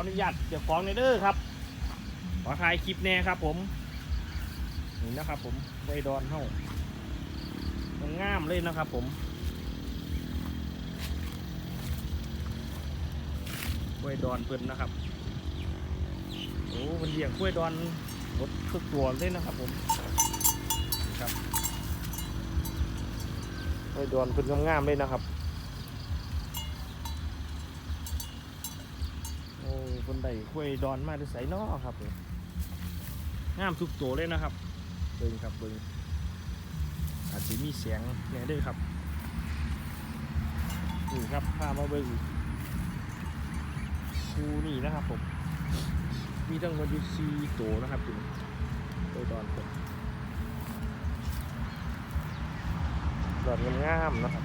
ออนุญาตเดี๋ยวฟ้องในเด้อครับ ขอถ่ายคลิปแน่ครับ ผม นี่นะครับ ผมไวดอนเฮ้ามันงามเลยนะครับ ผมไวยดอนเพิ่นนะครับ โอ้มันเลี้ยงกล้วยดอนรถทุกตัวเลยนะครับ ผมครับกล้วยดอนเพิ่นงามๆเลยนะครับ อ้คนใดกล้วยดอนมาได้ใส่นอครับนี่งามทุกตัวเลยนะครับ เบิ่งครับเบิ่งอาจจะมีเสียงแหน่ด้วยครับนี่ครับพามาเบิ่งคูนี่นะครับผม มีทั้งหมดอยู่สี่ตัวนะครับถึงโดยดอนผมดอนงามๆนะครับ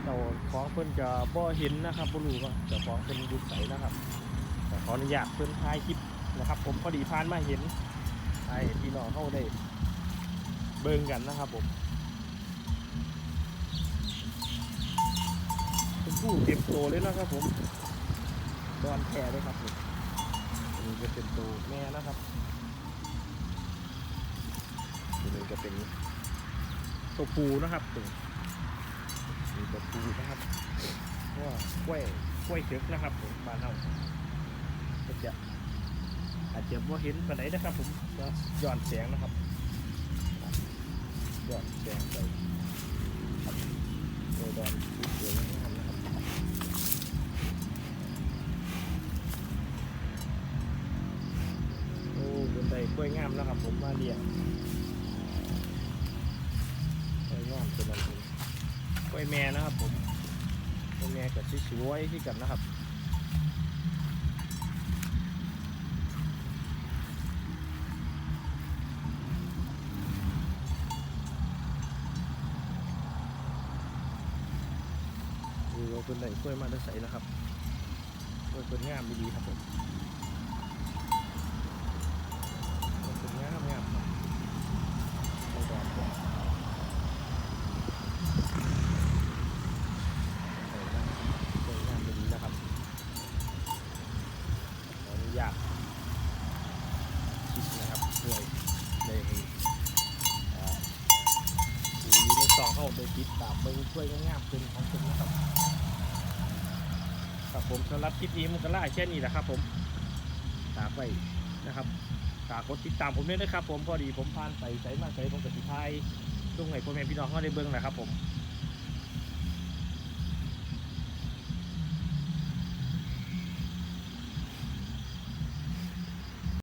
เจ้าของเพิ่นจะบ่เห็นนะครับบ่รู้ว่าเจ้าของเพิ่นอยู่ไสนะครับแต่ขออนุญาตเพิ่นถ่ายคลิปนะครับ ผมพอดีผ่านมาเห็นให้พี่น้องเข้าได้เบิ่งกันนะครับผมเป็นผู้เก็บโตวเลยนะครับผมดอนแพรด้วยครับนี่อันนี้จะเป็นตัวแม่นะครับอันนี้จะเป็นตัวปูนะครับตัว นี่ตัวปูนะครับเพราะว่ากล้วยกล้วยเค็กนะครับผมบ้านเราก็จะอาจจะว่าเห็นปานไหนนะครับ ผมก็ย้อนแสงนะครับย้อนแสงไปครับตัวดอนปูสวยงามนะครับโอ้บนไดกล้วยงามแล้วครับ ผมมาเลี้ยงกล้วยงามเป็นอะไร กล้วยแม่นะครับผมกล้วยแม่กับสวยๆที่กันนะครับดูว่าเป็นไหนกล้วยมาได้ใส่นะครับกล้วยเป็นงามดีๆครับผม มันเป็นงามงามครับเอาดอกก่อนเอาดอกสวยงามดีนะครับขออนุญาตคลิปนะครับช่วยได้ให้อ่าผู้อยู่ในซองเข้าไป ติดตามเบิ้งช่วยงามๆเป็นของผมนะครับครับผมสำหรับคลิปนี้มันก็ล่าแค่นี้แหละครับ ผมฝากไว้นะครับฝากกดติดตามผมด้วยนะครับ ผมพอดีผมผ่านไปใส่มาใส่ผมกับสิทายช่งไหนพ่อแม่พี่น้องเขาได้เบิ้งนะครับ ผม